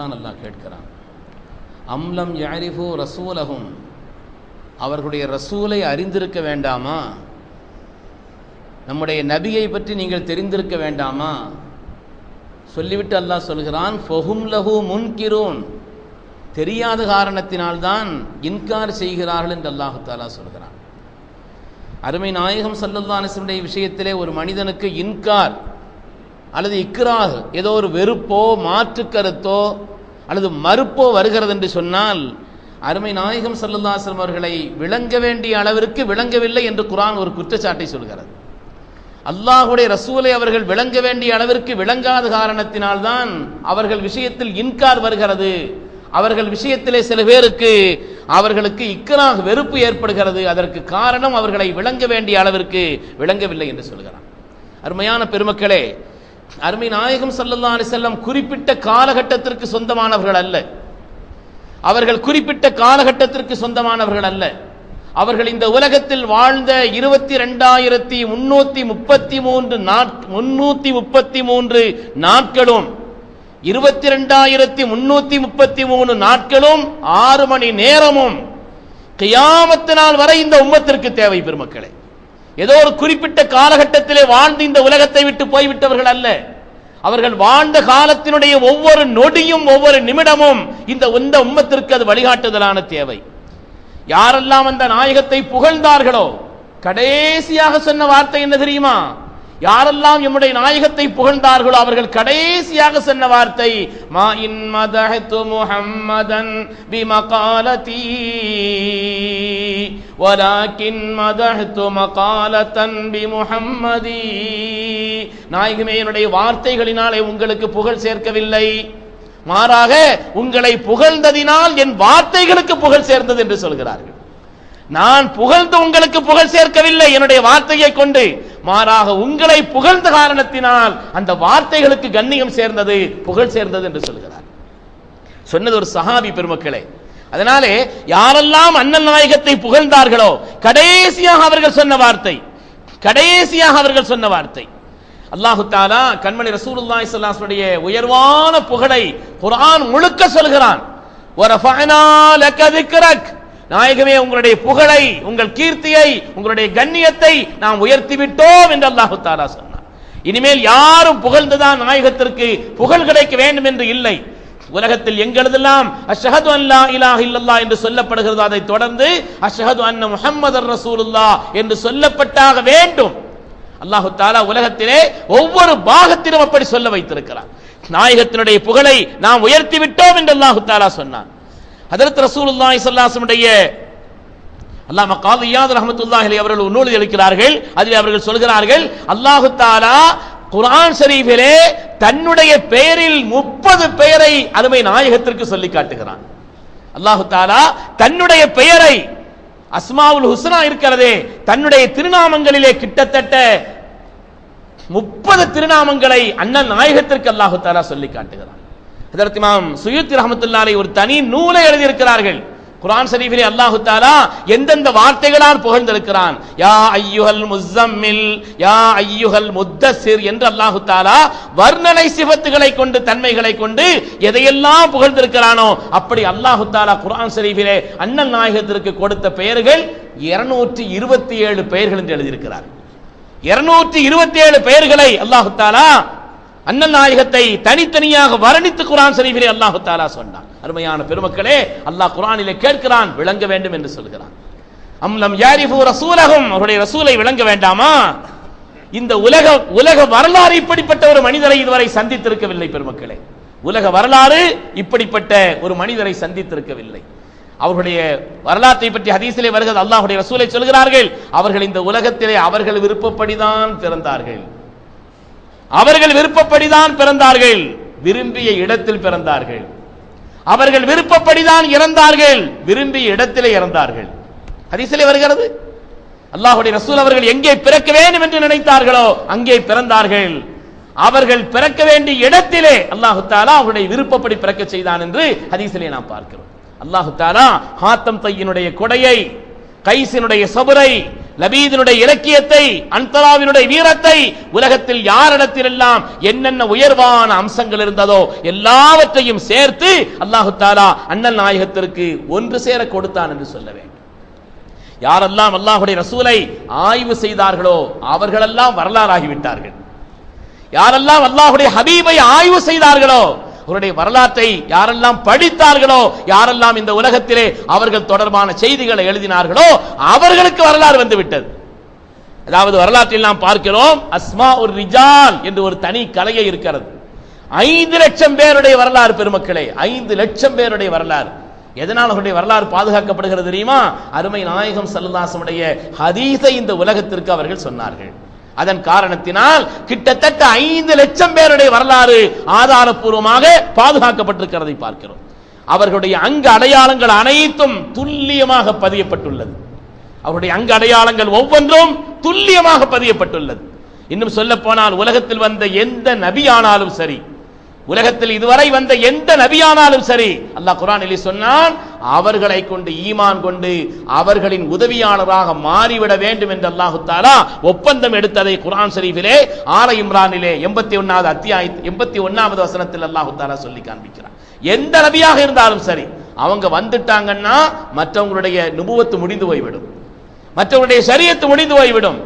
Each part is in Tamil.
தான் அல்லாஹ் கேட்கிறான். அம்லம் யாரிஃபு ரசூலகும் அவர்களுடைய ரசூலை அறிந்திருக்க வேண்டாமா? நம்முடைய நபியை பற்றி நீங்கள் தெரிந்திருக்க வேண்டாமா? சொல்லிவிட்டு அல்லாஹ் சொல்கிறான் ஃபஹும் லஹு முன்கிரூன். தெரியாத காரணத்தினால்தான் இன்கார் செய்கிறார்கள் என்று அல்லாஹு தாலா சொல்கிறான். அருமை நாயகம் சல்லல்லாஹுடைய விஷயத்திலே ஒரு மனிதனுக்கு இன்கார் அல்லது இக்ராஹ் ஏதோ ஒரு வெறுப்போ மாற்று கருத்தோ அல்லது மறுப்போ வருகிறது என்று சொன்னால் அருமை நாயகம் சல்லல்லாஹம் அவர்களை விளங்க வேண்டிய அளவிற்கு விளங்கவில்லை என்று குரான் ஒரு குற்றச்சாட்டை சொல்கிறது. அல்லாஹுடைய ரசூலை அவர்கள் விளங்க வேண்டிய அளவிற்கு விளங்காத காரணத்தினால்தான் அவர்கள் விஷயத்தில் இன்கார் வருகிறது. அவர்கள் விஷயத்திலே சில பேருக்கு அவர்களுக்கு இக்கராக வெறுப்பு ஏற்படுகிறது. அதற்கு காரணம் அவர்களை விளங்க வேண்டிய அளவிற்கு விளங்கவில்லை என்று சொல்கிறான். அருமையான பெருமக்களே அருமை நாயகம் சல்லல்லா செல்லம் குறிப்பிட்ட காலகட்டத்திற்கு சொந்தமானவர்கள் அல்ல. அவர்கள் குறிப்பிட்ட காலகட்டத்திற்கு சொந்தமானவர்கள் அல்ல. அவர்கள் இந்த உலகத்தில் வாழ்ந்த இருபத்தி ரெண்டாயிரத்தி முன்னூத்தி முப்பத்தி மூன்று முன்னூத்தி முப்பத்தி மூன்று நாட்களும் இருபத்தி ரெண்டாயிரத்தி முன்னூத்தி முப்பத்தி மூணு நாட்களும் ஆறு மணி நேரமும் கியாமத்தினால் நாள் வரை இந்த உம்மத்திற்கு தேவை பெருமக்களே. ஏதோ ஒரு குறிப்பிட்ட காலகட்டத்திலே வாழ்ந்து இந்த உலகத்தை விட்டு போய்விட்டவர்கள் அல்ல. அவர்கள் வாழ்ந்த காலத்தினுடைய ஒவ்வொரு நொடியும் ஒவ்வொரு நிமிடமும் இந்த இந்த உம்மத்திற்கு அது வழிகாட்டுதலான தேவை. யாரெல்லாம் அந்த நாயகத்தை புகழ்ந்தார்களோ கடைசியாக சொன்ன வார்த்தை என்ன தெரியுமா? யாரெல்லாம் எம்முடைய நாயகத்தை புகழ்ந்தார்களோ அவர்கள் கடைசியாக சொன்ன வார்த்தை மா இன் மதஹத்து முஹம்மதன் பிமகாலதி வலாக்கின் மதஹத்து பி பிமுஹம்மதி. நாயகமே என்னுடைய வார்த்தைகளினாலே உங்களுக்கு புகழ் சேர்க்கவில்லை. மாறாக உங்களை புகழ்ந்ததினால் என் வார்த்தைகளுக்கு புகழ் சேர்ந்தது என்று சொல்கிறார்கள். நான் புகழ்ந்து உங்களுக்கு புகழ் சேர்க்கவில்லை. என்னுடைய வார்த்தையை கொண்டு மாறாக உங்களை புகழ்ந்த காரணத்தினால் அந்த வார்த்தைகளுக்கு கண்ணியம் சேர்ந்தது புகழ் சேர்ந்தது என்று சொல்கிறார். சொன்னது ஒரு சஹாபி பெருமக்களே. அதனாலே யாரெல்லாம் அண்ணல் நாயகத்தை புகழ்ந்தார்களோ கடைசியாக அவர்கள் சொன்ன வார்த்தை கடைசியாக அவர்கள் சொன்ன வார்த்தை அல்லாஹு தாலா கண்மணி ரசூலுல்லாஹி உயர்வான புகழை குர்ஆன் முழுக்க சொல்கிறான். ஒரு லக திக்ரக் நாயகமே உங்களுடைய புகழை உங்கள் கீர்த்தியை உங்களுடைய கண்ணியத்தை நாம் உயர்த்தி விட்டோம் என்று அல்லாஹு தாலா சொன்னார் இனிமேல் யாரும் புகழ்ந்துதான் நாயகத்திற்கு புகழ் கிடைக்க வேண்டும் என்று இல்லை. உலகத்தில் எங்களதெல்லாம் அஷ்ஹது அல்லா இலாஹ இல்லல்லா என்று சொல்லப்படுகிறது. அதை தொடர்ந்து அஷ்ஹது அன்ன முஹம்மது ரசூலுல்லா என்று சொல்லப்பட்டாக வேண்டும். அல்லாஹு தாலா உலகத்திலே ஒவ்வொரு பாகத்திலும் அப்படி சொல்ல வைத்திருக்கிறார் நாயகத்தினுடைய புகழை நாம் உயர்த்தி விட்டோம் என்று அல்லாஹு தாலா சொன்னான். அதற்கு ரசூலுல்லாஹி ஸல்லல்லாஹுடைய அல்லாம காது இயாத் ரஹமத்துல்லாஹி அலைஹி அவர்கள் நூல் எழுக்கிறார்கள் அதில் அவர்கள் சொல்கிறார்கள் அல்லாஹு தாலா குர்ஆன் ஷரீஃபிலே தன்னுடைய பெயரில் முப்பது பெயரை அருமை நாயகத்திற்கு சொல்லி காட்டுகிறான். அல்லாஹு தாலா தன்னுடைய பெயரை அஸ்மாவுல் ஹுஸ்னா இருக்கிறதே தன்னுடைய திருநாமங்களிலே கிட்டத்தட்ட முப்பது திருநாமங்களை அண்ணன் நாயகத்திற்கு அல்லாஹு தாலா சொல்லி காட்டுகிறான். அதற்கு இமாம் சுயூத்தி ரஹமத்துல்லாலை ஒரு தனி நூலை எழுதியிருக்கிறார்கள். குரான் ஷரீஃபிலே அல்லாஹு தாலா எந்தெந்த வார்த்தைகளால் புகழ்ந்திருக்கிறான்? யா ஐயுஹல் முஸ்ஸம்மில் யா ஐயுஹல் முத்தசிர் என்று அல்லாஹு தாலா வர்ணனை சிவத்துகளை கொண்டு தன்மைகளை கொண்டு எதையெல்லாம் புகழ்ந்திருக்கிறானோ அப்படி அல்லாஹு தாலா குரான் ஷரீஃபிலே அண்ணல் நாயகத்திற்கு கொடுத்த பெயர்கள் இருநூற்றி இருபத்தி ஏழு பெயர்கள் என்று எழுதியிருக்கிறார். இருநூற்றி இருபத்தி ஏழு பெயர்களை அல்லாஹு தாலா அண்ணல் நாயகத்தை தனித்தனியாக வர்ணித்து குரான் ஷரீஃபிலே அல்லாஹு தாலா சொன்னான். அருமையான பெருமக்களே அல்லாஹ் குரானிலே கேட்கிறான் விளங்க வேண்டும் என்று சொல்கிறான். அம்லம் யாரிஃபு ரசூலகம் அவருடைய ரசூலை விளங்க வேண்டாமா? இந்த உலக உலக வரலாறு இப்படிப்பட்ட ஒரு மனிதரை இதுவரை சந்தித்திருக்கவில்லை பெருமக்களே. உலக வரலாறு இப்படிப்பட்ட ஒரு மனிதரை சந்தித்திருக்கவில்லை. அவர்களுடைய வரலாற்றை பற்றி ஹதீசிலே வருகிறது அல்லாஹுடைய ரசூலை சொல்கிறார்கள் அவர்கள் இந்த உலகத்திலே அவர்கள் விருப்பப்படிதான் பிறந்தார்கள். அவர்கள் விருப்பப்படிதான் பிறந்தார்கள். விரும்பிய இடத்தில் பிறந்தார்கள். அவர்கள் விருப்பப்படிதான் இறந்தார்கள். விரும்பிய இடத்திலே இறந்தார்கள். ஹதீஸிலே வருகிறது. அல்லாஹுடைய ரசூல் அவர்கள் எங்கே பிறக்க வேண்டும் என்று நினைத்தார்களோ அங்கே பிறந்தார்கள். அவர்கள் பிறக்க வேண்டிய இடத்திலே அல்லாஹு தாலா அவருடைய விருப்பப்படி பிறக்க செய்தான் என்று ஹதீசிலே நாம் பார்க்கிறோம். அல்லாஹு தாலா ஹாத்தம் தையினுடைய கொடையை கைசினுடைய சபுரை லபீதினுடைய இலக்கியத்தை அன்தராவினுடைய வீரத்தை உலகத்தில் யாரிடத்திலெல்லாம் என்னென்ன உயர்வான அம்சங்கள் இருந்ததோ எல்லாவற்றையும் சேர்த்து அல்லாஹு தாலா அண்ணல் நாயகத்திற்கு ஒன்று சேர கொடுத்தான் என்று சொல்ல வேண்டும். யாரெல்லாம் அல்லாஹுடைய ரசூலை ஆய்வு செய்தார்களோ அவர்களெல்லாம் வரலாறாகிவிட்டார்கள் யாரெல்லாம் அல்லாஹுடைய ஹபீபை ஆய்வு செய்தார்களோ அவருடைய வரலாற்றை யாரெல்லாம் படித்தார்களோ யாரெல்லாம் இந்த உலகத்திலே அவர்கள் தொடர்பான செய்திகளை எழுதினார்களோ அவர்களுக்கு வரலாறு வந்துவிட்டது. அதாவது வரலாற்றில் நாம் பார்க்கிறோம் அஸ்மா ஒரு ரிஜால் என்று ஒரு தனி கலையை இருக்கிறது. ஐந்து லட்சம் பேருடைய வரலாறு பெருமக்களே ஐந்து லட்சம் பேருடைய வரலாறு. எதனால் அவருடைய வரலாறு பாதுகாக்கப்படுகிறது தெரியுமா? அருமை நாயகம் சல்லுதாசனுடைய ஹதீஸை இந்த உலகத்திற்கு அவர்கள் சொன்னார்கள். அதன் காரணத்தினால் கிட்டத்தட்ட ஐந்து லட்சம் பேருடைய வரலாறு ஆதாரப்பூர்வமாக பாதுகாக்கப்பட்டிருக்கிறதை பார்க்கிறோம். அவர்களுடைய அங்க அடையாளங்கள் அனைத்தும் துல்லியமாக பதியப்பட்டுள்ளது. அவருடைய அங்க அடையாளங்கள் ஒவ்வொன்றும் துல்லியமாக பதியப்பட்டுள்ளது. இன்னும் சொல்ல போனால் உலகத்தில் வந்த எந்த நபியானாலும் சரி உலகத்தில் இதுவரை வந்த எந்த நபியானாலும் சரி அல்லாஹ் குரானிலே சொன்னான் அவர்களை கொண்டு ஈமான் கொண்டு அவர்களின் உதவியாளராக மாறிவிட வேண்டும் என்று அல்லாஹு தாலா ஒப்பந்தம் எடுத்ததை குரான் ஷரீஃபிலே ஆல இம்ரானிலே எண்பத்தி ஒன்னாவது அத்தியாய எண்பத்தி ஒன்னாவது வசனத்தில் அல்லாஹு தாலா சொல்லி காண்பிக்கிறான். எந்த நபியாக இருந்தாலும் சரி அவங்க வந்துட்டாங்கன்னா மற்றவங்களுடைய நுபுவத்து முடிந்து போய்விடும். மற்றவருடைய சரியத்து முடிந்து போய்விடும்.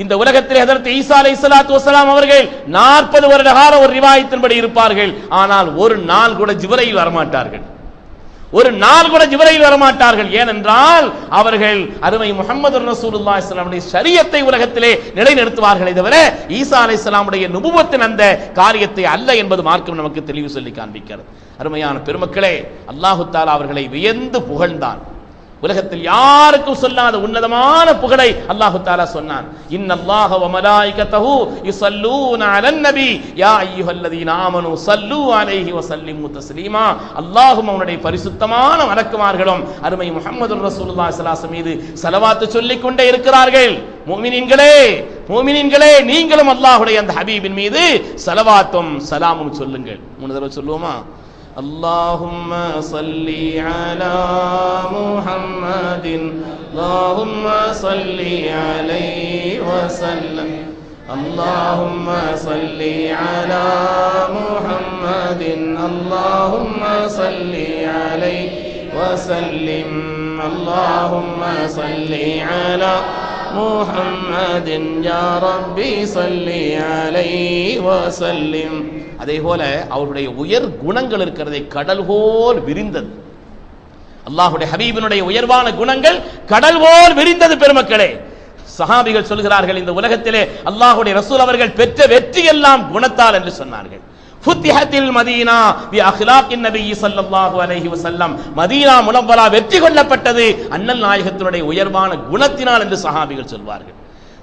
இந்த உலகத்தில் அதற்கு ஈசா அலை சலாத்து வசலாம் அவர்கள் நாற்பது வருட கால ஒரு ரிவாயத்தின்படி இருப்பார்கள். ஆனால் ஒரு நாள் கூட ஜிவரையில் வரமாட்டார்கள். ஒரு நாள் கூட ஜிவரையில் வரமாட்டார்கள். ஏனென்றால் அவர்கள் அருமை முகமது ரசூலுல்லாஹி இஸ்லாமுடைய உலகத்திலே நிலைநிறுத்துவார்களே தவிர ஈசா அலை இஸ்லாமுடைய நுபுவத்தின் அந்த காரியத்தை அல்ல என்பது மார்க்கம் நமக்கு தெளிவு சொல்லி காண்பிக்கிறது. அருமையான பெருமக்களே அல்லாஹு தாலா அவர்களை வியந்து புகழ்ந்தான். உலகத்தில் யாருக்கும் சொல்லாத உன்னதமான புகழை அல்லாஹு தாலா சொன்னான். இன்னல்லாஹ வ மலாயிகத்தஹு யுஸல்லூன அலன் நபி. யா அய்யுஹல்லதீன ஆமனு ஸல்லூ அலைஹி வ ஸல்லிமு தஸ்லீமா. அல்லாஹ்வும் அவனுடைய பரிசுத்தமான மலக்குமார்களும் அருமை முகமது ரசூலுல்லாஹி ஸல்லல்லாஹு மீது ஸலவாத்து சொல்லிக் கொண்டே இருக்கிறார்கள். முஃமினீன்களே முஃமினீன்களே நீங்களும் அல்லாஹ்வுடைய அந்த ஹபீபின் மீது ஸலவாத்தும் சலாமும் சொல்லுங்கள். மூணு தடவை சொல்லுவோமா? اللهم صل على محمد. اللهم صل عليه وسلم. اللهم صل على محمد. اللهم صل عليه وسلم. اللهم صل على محمد. يا ربي صل عليه وسلم. அதே போல அவருடைய உயர் குணங்கள் இருக்கிறதை கடல் போல் விரிந்தது. அல்லாஹுடைய ஹபீபினுடைய உயர்வான குணங்கள் கடல் போல் விரிந்தது பெருமக்களே. சஹாபிகள் சொல்கிறார்கள் இந்த உலகத்திலே அல்லாஹுடைய ரசூல் அவர்கள் பெற்ற வெற்றி எல்லாம் குணத்தால் என்று சொன்னார்கள். ஃபுத்திஹத்தில் மதீனா பி அஹ்லாக்கின் நபி ஸல்லல்லாஹு அலைஹி வஸல்லம். மதீனா முனவ்வரா வெற்றி கொள்ளப்பட்டது அண்ணல் நாயகத்தினுடைய உயர்வான குணத்தினால் என்று சஹாபிகள் சொல்வார்கள்.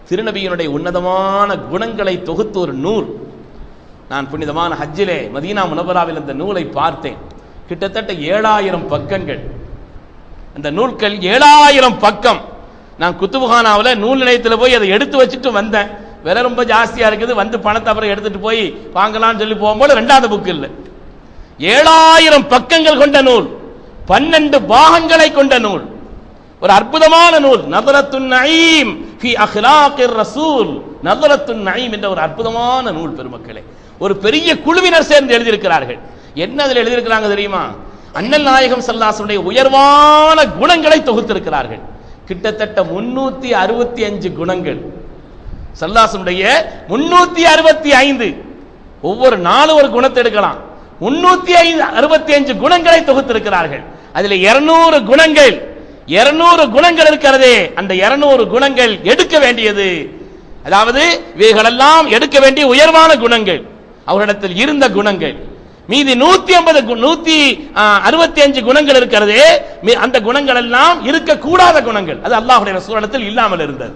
திருநபியினுடைய உன்னதமான குணங்களை தொகுத்து ஒரு நூல். நான் புனிதமான ஹஜ்ஜிலே மதீனா முனவராவில் இந்த நூலை பார்த்தேன். கிட்டத்தட்ட ஏழாயிரம் பக்கங்கள். அந்த நூல்கள் ஏழாயிரம் பக்கம். நான் குத்துபுகானாவில் நூல் நிலையத்தில் போய் அதை எடுத்து வச்சுட்டு வந்தேன். விலை ரொம்ப ஜாஸ்தியாக இருக்குது. வந்து பணத்தை அப்புறம் எடுத்துட்டு போய் வாங்கலாம்னு சொல்லி போகும்போது ரெண்டாவது புக்கு இல்லை. ஏழாயிரம் பக்கங்கள் கொண்ட நூல். பன்னெண்டு பாகங்களை கொண்ட நூல். ஒரு அற்புதமான நூல். நதரத்துன் நயீம் ஃபி அஹ்லாகிர் ரசூல். நதரத்துன் நயீம் என்ற ஒரு அற்புதமான நூல் பெருமக்களே. ஒரு பெரிய குழுவினர் சேர்ந்து எழுதியிருக்கிறார்கள். என்ன அதில் எழுதியிருக்கிறாங்க தெரியுமா? அண்ணல் நாயகம் சல்லாசனுடைய உயர்வான குணங்களை தொகுத்திருக்கிறார்கள். கிட்டத்தட்ட முன்னூத்தி அறுபத்தி அஞ்சு குணங்கள். சல்லாசனுடைய முன்னூத்தி அறுபத்தி ஐந்து. ஒவ்வொரு நாளும் ஒரு குணத்தை எடுக்கலாம். முன்னூத்தி ஐந்து அறுபத்தி அஞ்சு குணங்களை தொகுத்திருக்கிறார்கள். அதுல இருநூறு குணங்கள். இருநூறு குணங்கள் இருக்கிறதே. அந்த இருநூறு குணங்கள் எடுக்க வேண்டியது. அதாவது இவைகளெல்லாம் எடுக்க வேண்டிய உயர்வான குணங்கள். அவரிடத்தில் இருந்த குணங்கள். மீதி நூத்தி ஐம்பது நூத்தி அறுபத்தி அஞ்சு குணங்கள் இருக்கிறதே அந்த குணங்கள் எல்லாம் இருக்கக்கூடாத குணங்கள். அது அல்லாஹுடைய சூழலத்தில் இல்லாமல் இருந்தது.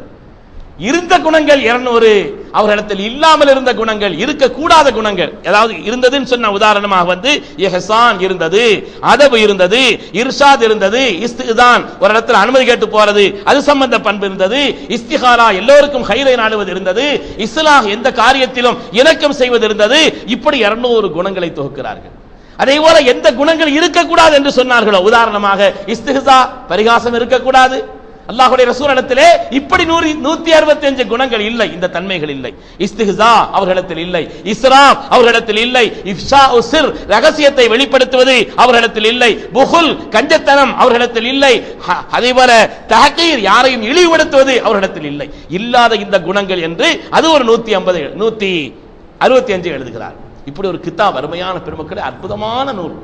இருந்த குணங்கள் இருநூறு அவர்களிடத்தில் இல்லாமல் இருந்த குணங்கள் இருக்கக்கூடாத குணங்கள். ஏதாவது இருந்ததுன்னு சொன்ன உதாரணமாக வந்து எஹசான் இருந்தது அதபு இருந்தது இர்ஷாத் இருந்தது இஸ்துதான் ஒரு இடத்துல அனுமதி கேட்டு போறது அது சம்பந்த பண்பு இருந்தது இஸ்திஹாரா எல்லோருக்கும் ஹைரை நாடுவது இருந்தது இஸ்லாஹ் எந்த காரியத்திலும் இணக்கம் செய்வது இருந்தது இப்படி இருநூறு குணங்களை தொகுக்கிறார்கள். அதே போல எந்த குணங்கள் இருக்கக்கூடாது என்று சொன்னார்களோ உதாரணமாக இஸ்திஹா பரிகாசம் இருக்கக்கூடாது அல்லாஹுடைய ரசூலிடத்திலே இப்படி நூறு நூத்தி அறுபத்தி அஞ்சு குணங்கள் இல்லை. இந்த தன்மைகள் இல்லை. இஸ்திஹா அவர்களிடத்தில் இல்லை. இஸ்ராப் அவர்களிடத்தில் இல்லை. இஃப்ஷா உசிர் ரகசியத்தை வெளிப்படுத்துவது அவர்களிடத்தில் இல்லை. புகுல் கஞ்சத்தனம் அவர்களிடத்தில் இல்லை. அதேபோல தஹகீர் யாரையும் இழிவுபடுத்துவது அவர்களிடத்தில் இல்லை. இல்லாத இந்த குணங்கள் என்று அது ஒரு நூத்தி ஐம்பது நூத்தி அறுபத்தி அஞ்சு எழுதுகிறார். இப்படி ஒரு கித்தாப் அருமையான பெருமக்களை அற்புதமான நூல்.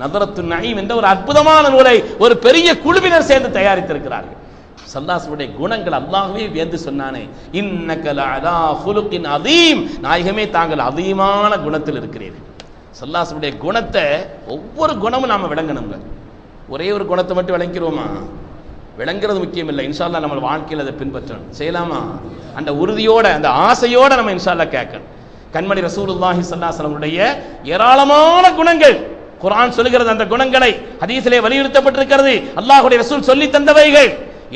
நதரத்து நயீம் என்ற ஒரு அற்புதமான நூலை ஒரு பெரிய குழுவினர் சேர்ந்து தயாரித்திருக்கிறார்கள். சல்லாசுடைய குணங்கள் அல்லாஹ்வே வியந்து சொன்னானே. இன்னக்கல அலா ஹுலுக்கின் அதீம் நாயகமே தாங்கள் அதீமான குணத்தில் இருக்கிறீர்கள். சல்லாசுடைய குணத்தை ஒவ்வொரு குணமும் நாம் விளங்கணுங்க. ஒரே ஒரு குணத்தை மட்டும் விளங்கிறோமா விளங்குறது முக்கியம் இல்லை இன்ஷால்லா நம்ம வாழ்க்கையில் அதை பின்பற்றணும். செய்யலாமா? அந்த உறுதியோட அந்த ஆசையோட நம்ம இன்ஷால்லா கேட்கணும். கண்மணி ரசூலுல்லாஹி ஸல்லல்லாஹு ஏராளமான குணங்கள். குரான் சொல்லுகிறது அந்த குணங்களை ஹதீசிலே வலியுறுத்தப்பட்டிருக்கிறது. அல்லாஹுடைய ரசூல் சொல்லி தந்தவைகள்.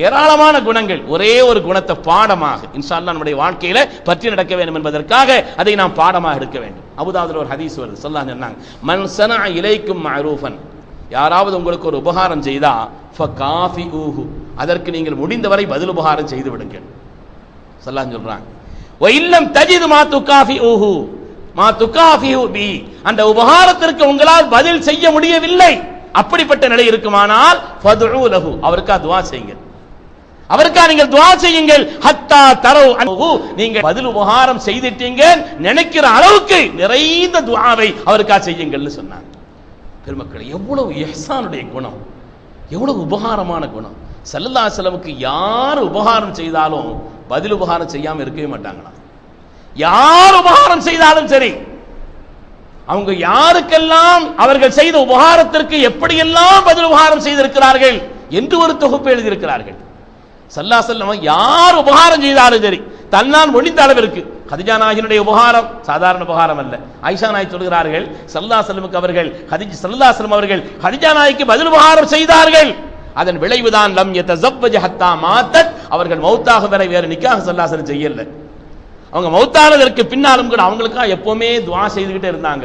ஏராளமான குணங்கள். ஒரே ஒரு குணத்தை பாடமாக இன்ஷா நம்முடைய வாழ்க்கையில பற்றி நடக்க வேண்டும் என்பதற்காக அதை நாம் பாடமாக எடுக்க வேண்டும். அபுதாபில் ஒரு ஹதீஸ் வருது சொல்லா சொன்னாங்க மன் சனா இலைக்கும் மஅரூஃபன். யாராவது உங்களுக்கு ஒரு உபகாரம் செய்தா ஃபகாஃபி ஊஹு அதற்கு நீங்கள் முடிந்தவரை பதில் உபகாரம் செய்து விடுங்கள். சொல்லான்னு சொல்றாங்க இல்லம் தஜிது மா துக்காஃபி ஊஹு மா துக்காஃபி பி. அந்த உபகாரத்திற்கு உங்களால் பதில் செய்ய முடியவில்லை. அப்படிப்பட்ட நிலை இருக்குமானால் ஃபதுஉ லஹு. அவருக்கா துஆ செய்யுங்கள். அவருக்கா நீங்கள் துவா செய்யுங்கள். ஹத்தா தரவு அன்ஹு நீங்க பதில் உபகாரம் செய்துட்டீங்க நினைக்கிற அளவுக்கு நிறைந்த துவாவை அவருக்கா செய்யுங்கள்னு சொன்னாங்க பெருமக்கள் எவ்வளவு இஹ்சானுடைய குணம். எவ்வளவு உபகாரமான குணம். சல்லல்லா செலவுக்கு யார் உபகாரம் செய்தாலும் பதில் உபகாரம் செய்யாம இருக்கவே மாட்டாங்களாம் யார் உபகாரம் செய்தாலும் சரி அவங்க யாருக்கெல்லாம் அவர்கள் செய்த உபகாரத்திற்கு எப்படியெல்லாம் பதில் உபகாரம் செய்திருக்கிறார்கள் என்று ஒரு தொகுப்பு எழுதியிருக்கிறார்கள். சல்லா செல்லம் யார் உபகாரம் செய்தாலும் சரி தன்னால் முடிந்த அளவிற்கு. கதிஜா நாயகினுடைய உபகாரம் சாதாரண உபகாரம் அல்ல. ஐஷா நாய் சொல்கிறார்கள் சல்லா செல்லமுக்கு அவர்கள் ஹதிஜ் சல்லா செல்லம் அவர்கள் ஹதிஜா நாய்க்கு பதில் உபகாரம் செய்தார்கள். அதன் விளைவுதான் லம் யதஸவ்வஜ ஹத்தா மாத்தத். அவர்கள் மௌத்தாக வரை வேறு நிக்காக சல்லா செல்லம் செய்யல. அவங்க மௌத்தானதற்கு பின்னாலும் கூட அவங்களுக்கா எப்பவுமே துவா செய்துகிட்டே இருந்தாங்க.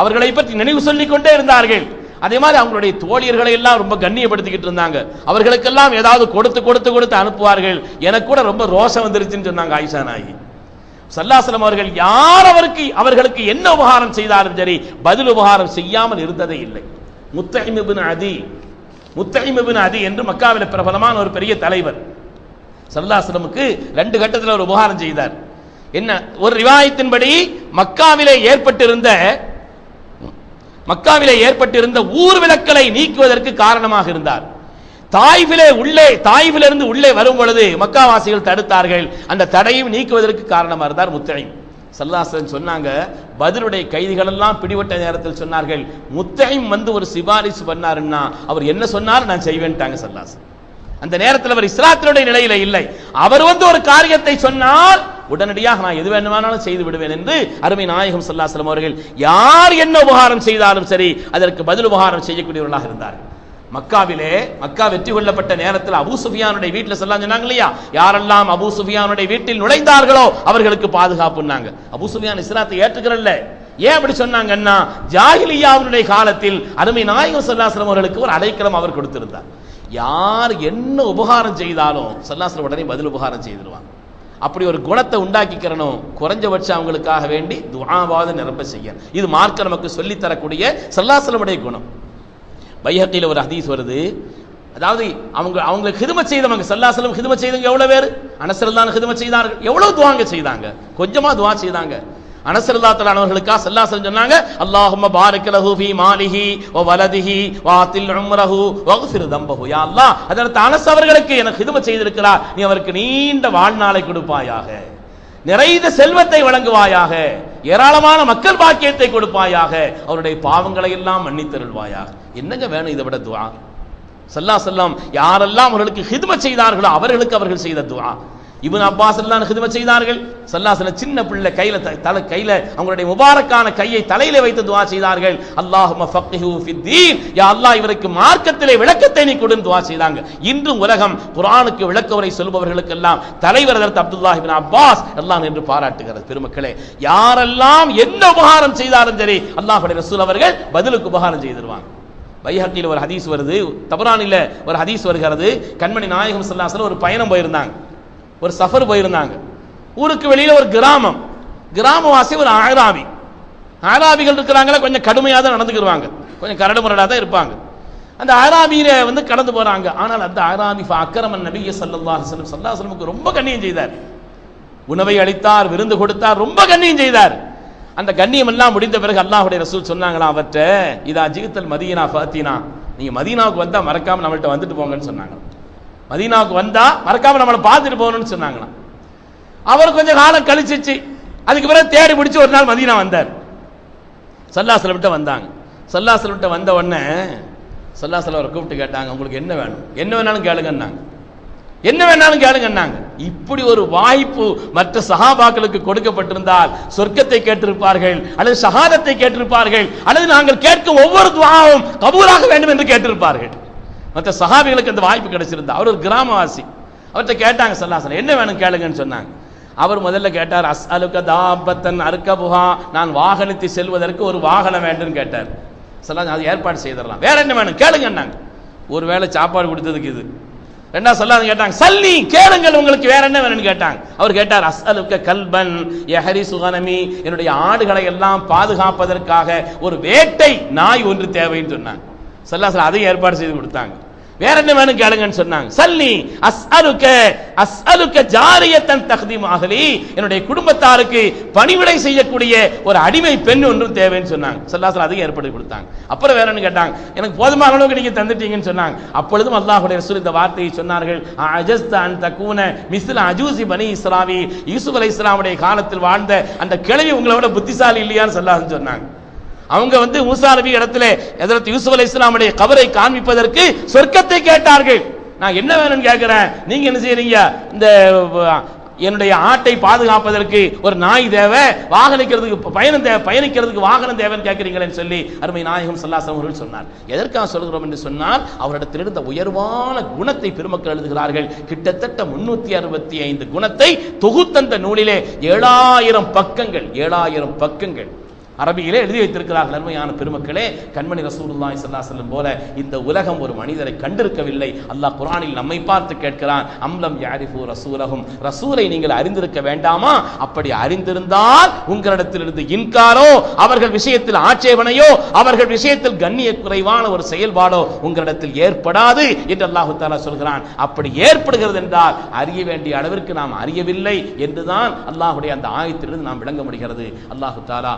அவர்களை பற்றி நினைவு சொல்லிக் கொண்டே இருந்தார்கள். அதே மாதிரி அவங்களுடைய தோழியர்களை எல்லாம் ரொம்ப கண்ணியப்படுத்திக்கிட்டு இருந்தாங்க. அவர்களுக்கெல்லாம் ஏதாவது கொடுத்து கொடுத்து கொடுத்து அனுப்புவார்கள். எனக்கு கூட ரொம்ப ரோஷம் வந்துருச்சுன்னு சொன்னாங்க ஆயிஷா நாயி சல்லாசலம் அவர்கள் யார் அவருக்கு அவர்களுக்கு என்ன உபகாரம் செய்தாலும் சரி பதில் உபகாரம் செய்யாமல் இருந்ததே இல்லை. முத்தகிமிபின் அதி முத்தகிமிபின் அதி என்று மக்காவில் பிரபலமான ஒரு பெரிய தலைவர். சல்லாசலமுக்கு ரெண்டு கட்டத்தில் ஒரு உபகாரம் செய்தார். என்ன ஒரு ரிவாயத்தின்படி மக்காவிலே ஏற்பட்டிருந்த மக்காவிலே ஏற்பட்டிருந்த ஊர் விளக்கலை நீக்குவதற்கு காரணமாக இருந்தார். தாய்விலே உள்ளே தாய்விலிருந்து உள்ளே வரும் பொழுது மக்காவாசிகள் தடுத்தார்கள். அந்த தடையும் நீக்குவதற்கு காரணமாக இருந்தார் முத்தையும் சல்லாசன் சொன்னாங்க பதிலுடைய கைதிகள் எல்லாம் பிடிபட்ட நேரத்தில் சொன்னார்கள் முத்தையும் வந்து ஒரு சிபாரிசு பண்ணாருன்னா அவர் என்ன சொன்னார்? நான் செய்வேன்ட்டாங்க சல்லாசன். அந்த நேரத்தில் அவர் இஸ்லாத்தினுடைய நிலையில இல்லை. அவர் வந்து ஒரு காரியத்தை சொன்னால் உடனடியாக நான் எது வேண்டுமானாலும் செய்து விடுவேன் என்று அருமை நாயகம் சல்லாஸ்லம் அவர்கள் யார் என்ன உபகாரம் செய்தாலும் சரி அதற்கு பதில் உபகாரம் செய்யக்கூடியவர்களாக இருந்தார்கள். மக்காவிலே மக்கா வெற்றி கொள்ளப்பட்ட நேரத்தில் அபு சுஃபியானுடைய வீட்டில் சொல்லலாம் சொன்னாங்க இல்லையா? யாரெல்லாம் அபு சுஃபியானுடைய வீட்டில் நுழைந்தார்களோ அவர்களுக்கு பாதுகாப்புன்னாங்க அபு சுஃபியான் இஸ்லாத்தை ஏற்றுக்கிறல்ல. ஏன் அப்படி சொன்னாங்கன்னா ஜாகிலியாவுடைய காலத்தில் அருமை நாயகம் சல்லாஸ்லம் அவர்களுக்கு ஒரு அடைக்கலம் அவர் கொடுத்திருந்தார். யார் என்ன உபகாரம் செய்தாலும் சல்லாஸ்லம் உடனே பதில் உபகாரம் செய்திருவாங்க. அப்படி ஒரு குணத்தை உண்டாக்கிக்கிறனும் குறைஞ்சபட்சம் அவங்களுக்காக வேண்டி துவாவாத நிரப்ப செய்ய இது மார்க்க நமக்கு சொல்லித் தரக்கூடிய சல்லாசலமுடைய குணம். பைஹக்கில ஒரு ஹதீஸ் வருது. அதாவது அவங்க அவங்களுக்கு ஹிதமத் செய்தவங்க சல்லாசலம் ஹிதமத் செய்தவங்க எவ்வளவு பேர்? அனசரல்லான ஹிதமத் செய்தார்கள். எவ்வளவு துவாங்க செய்தாங்க? கொஞ்சமா துவா செய்தாங்க. அனசரல்லா தலானவர்களுக்கா சல்லாசலம் சொன்னாங்க அல்லாஹும்ம பாரிக் லஹு ஃபீ மாலிஹி வ வலதிஹி வ ஆத்தில் உம்ரஹு வக்ஃபிர் தம்பஹு. யா அல்லாஹ் அதற்கு அனஸ் அவர்களுக்கு எனக்கு ஹிதமத் செய்திருக்கிறார். நீ அவருக்கு நீண்ட வாழ்நாளை கொடுப்பாயாக நிறைந்த செல்வத்தை வழங்குவாயாக ஏராளமான மக்கள் பாக்கியத்தை கொடுப்பாயாக அவருடைய பாவங்களை எல்லாம் மன்னித்தருள்வாயாக. என்னங்க வேணும் இதை விட துவா சல்லா செல்லம் யாரெல்லாம் அவர்களுக்கு ஹிதுமை செய்தார்களோ அவர்களுக்கு அவர்கள் செய்த துவா இவன் அப்பாஸ் எல்லாம் ஹிதமத் செய்தார்கள். சல்லாசன சின்ன பிள்ளை கையில த- தலை கையில அவங்களுடைய முபாரக்கான கையை தலையில வைத்து துவா செய்தார்கள். அல்லாஹும்ம ஃபக்ஹு ஃபித்தீன் யா அல்லாஹ் இவருக்கு மார்க்கத்திலே விளக்கத்தை நீ கொடுன்னு துவா செய்தாங்க. இன்றும் உலகம் குரானுக்கு விளக்க உரை சொல்பவர்களுக்கெல்லாம் தலைவர் அதற்கு அப்துல்லாஹ் இப்னு அப்பாஸ் எல்லாம் என்று பாராட்டுகிறது. பெருமக்களே யாரெல்லாம் என்ன உபகாரம் செய்தாலும் சரி அல்லாஹுடைய ரசூல் அவர்கள் பதிலுக்கு உபகாரம் செய்திருவாங்க பைஹக்கியில் ஒரு ஹதீஸ் வருது தபரானில ஒரு ஹதீஸ் வருகிறது. கண்மணி நாயகம் ஸல்லல்லாஹு ஒரு பயணம் போயிருந்தாங்க. ஒரு சஃபர் போயிருந்தாங்க. ஊருக்கு வெளியில் ஒரு கிராமம். கிராமவாசி ஒரு ஆராவி ஆராவிகள் இருக்கிறாங்களே கொஞ்சம் கடுமையாக தான் நடந்துக்கிடுவாங்க கொஞ்சம் கரடு முரடாக தான் இருப்பாங்க. அந்த ஆராபியில வந்து கடந்து போறாங்க. ஆனால் அந்த ஆராபி அக்கரமன் நபிய சல்லா செல்லம் சல்லா செல்லமுக்கு ரொம்ப கண்ணியம் செய்தார். உணவை அளித்தார் விருந்து கொடுத்தார் ரொம்ப கண்ணியம் செய்தார். அந்த கண்ணியம் எல்லாம் முடிந்த பிறகு அல்லாஹுடைய ரசூல் சொன்னாங்களா அவற்ற இதா ஜிகித்தல் மதீனா ஃபாத்தினா நீங்க மதீனாவுக்கு வந்தா மறக்காம நம்மள்ட்ட வந்துட்டு போங்கன்னு சொன்னாங்க. மதீனாவுக்கு வந்தா மறக்காம நம்மளை பார்த்துட்டு போகணும்னு சொன்னாங்களாம். அவர் கொஞ்சம் காலம் கழிச்சிச்சு. அதுக்கு பிறகு தேடி பிடிச்சி ஒரு நாள் மதீனா வந்தார். சல்லாசலம் விட்ட வந்தாங்க. சல்லாசலம் விட்ட வந்த உடனே சல்லாசலம் அவரை கூப்பிட்டு கேட்டாங்க உங்களுக்கு என்ன வேணும்? என்ன வேணாலும் கேளுங்கன்னாங்க. என்ன வேணாலும் கேளுங்கன்னாங்க. இப்படி ஒரு வாய்ப்பு மற்ற சஹாபாக்களுக்கு கொடுக்கப்பட்டிருந்தால் சொர்க்கத்தை கேட்டிருப்பார்கள் அல்லது சகாதத்தை கேட்டிருப்பார்கள் அல்லது நாங்கள் கேட்கும் ஒவ்வொரு துவாவும் கபூராக வேண்டும் என்று கேட்டிருப்பார்கள். மற்ற சஹாபிகளுக்கு அந்த வாய்ப்பு கிடைச்சிருந்தா. அவர் ஒரு கிராமவாசி. அவர்கிட்ட கேட்டாங்க சல்லாசன் என்ன வேணும் கேளுங்கன்னு சொன்னாங்க. அவர் முதல்ல கேட்டார் அஸ் அலுக்க தாபத்தன் அருக்கபுகா நான் வாகனத்தை செல்வதற்கு ஒரு வாகனம் வேண்டும் கேட்டார். சொல்லாங்க அது ஏற்பாடு செய்திடலாம். வேற என்ன வேணும்? கேளுங்கன்னாங்க. ஒரு வேளை சாப்பாடு கொடுத்ததுக்கு இது. ரெண்டா சொல்லாத கேட்டாங்க சல்லி கேளுங்கள் உங்களுக்கு வேற என்ன வேணும்னு கேட்டாங்க. அவர் கேட்டார் அசலுக்க கல்பன் எஹரி சுகனமி என்னுடைய ஆடுகளை எல்லாம் பாதுகாப்பதற்காக ஒரு வேட்டை நாய் ஒன்று தேவைன்னு சொன்னாங்க. சல்லாசல் அதையும் ஏற்பாடு செய்து கொடுத்தாங்க. வேற என்ன வேணும் கேளுங்கன்னு சொன்னாங்க. சல்லி அஸ்அலுக்க அஸ்அலுக்க ஜாரியத்தன் தகுதி அகலி. என்னுடைய குடும்பத்தாருக்கு பணிவிடை செய்யக்கூடிய ஒரு அடிமை பெண் ஒன்றும் தேவைன்னு சொன்னாங்க. சல்லாசல் அதிகம் ஏற்படுத்தி கொடுத்தாங்க. அப்புறம் வேற என்ன கேட்டாங்க? எனக்கு போதுமான அளவுக்கு நீங்க தந்துட்டீங்கன்னு சொன்னாங்க. அப்பொழுதும் அல்லாஹுடைய ரசூல் இந்த வார்த்தையை சொன்னார்கள். அஜஸ்தான் தக்கூன மிஸ்ல அஜூசி பனி இஸ்லாமி யூசுப் அலை இஸ்லாமுடைய காலத்தில் வாழ்ந்த அந்த கிழவி உங்களோட புத்திசாலி இல்லையான்னு சொல்லாதுன்னு சொன்னாங்க. அவங்க வந்து மூசா நபி இடத்துல எதிர்த்து யூசுப் அலி இஸ்லாமுடைய கபரை காண்பிப்பதற்கு சொர்க்கத்தை கேட்டார்கள். நான் என்ன வேணும்னு கேட்கிறேன்? நீங்க என்ன செய்யறீங்க? இந்த என்னுடைய ஆட்டை பாதுகாப்பதற்கு ஒரு நாய் தேவை வாகனிக்கிறதுக்கு பயணம் தேவை பயணிக்கிறதுக்கு வாகனம் தேவைன்னு கேட்கிறீங்களேன்னு சொல்லி அருமை நாயகம் சல்லாசம் அவர்கள் சொன்னார். எதற்காக சொல்கிறோம் என்று சொன்னால் அவரிடத்தில் இருந்த உயர்வான குணத்தை பெருமக்கள் எழுதுகிறார்கள். கிட்டத்தட்ட முன்னூத்தி அறுபத்தி ஐந்து குணத்தை தொகுத்தந்த நூலிலே ஏழாயிரம் பக்கங்கள் ஏழாயிரம் பக்கங்கள் அரபியிலே எழுதி வைத்திருக்கிறார்கள் அருமையான பெருமக்களே கண்மணி ரசூலுல்லாஹி சல்லா செல்லும் போல இந்த உலகம் ஒரு மனிதரை கண்டிருக்கவில்லை. அல்லாஹ் குரானில் நம்மை பார்த்து கேட்கிறான் அம்லம் யாரிஃபு ரசூலஹும்? ரசூலை நீங்கள் அறிந்திருக்க வேண்டாமா? அப்படி அறிந்திருந்தால் உங்களிடத்திலிருந்து இன்காரோ அவர்கள் விஷயத்தில் ஆட்சேபனையோ அவர்கள் விஷயத்தில் கண்ணிய குறைவான ஒரு செயல்பாடோ உங்களிடத்தில் ஏற்படாது என்று அல்லாஹு தாலா சொல்கிறான். அப்படி ஏற்படுகிறது என்றால் அறிய வேண்டிய அளவிற்கு நாம் அறியவில்லை என்றுதான் அல்லாஹுடைய அந்த ஆயத்திலிருந்து நாம் விளங்க முடிகிறது. அல்லாஹு தாலா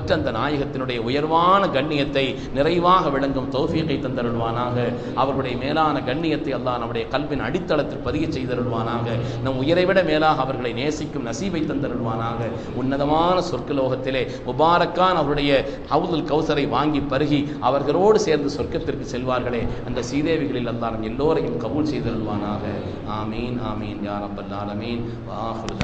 ஒப்பற்ற அந்த நாயகத்தினுடைய உயர்வான கண்ணியத்தை நிறைவாக விளங்கும் தௌஃபீகை தந்தருள்வானாக. அவர்களுடைய மேலான கண்ணியத்தை அல்லாஹ் நம்முடைய கல்வின் அடித்தளத்தில் பதிய செய்தருள்வானாக. நம் உயிரை விட மேலாக அவர்களை நேசிக்கும் நசீபை தந்தருள்வானாக. உன்னதமான சொர்க்கலோகத்திலே முபாரக்கான் அவருடைய ஹவுதுல் கௌசரை வாங்கி பருகி அவர்களோடு சேர்ந்து சொர்க்கத்திற்கு செல்வார்களே. அந்த சீதேவிகளில் அல்லாஹ் நம் எல்லோரையும் கபூல் செய்தருள்வானாக. ஆமீன் ஆமீன் யா ரப்பல் ஆலமீன். வாஹிரு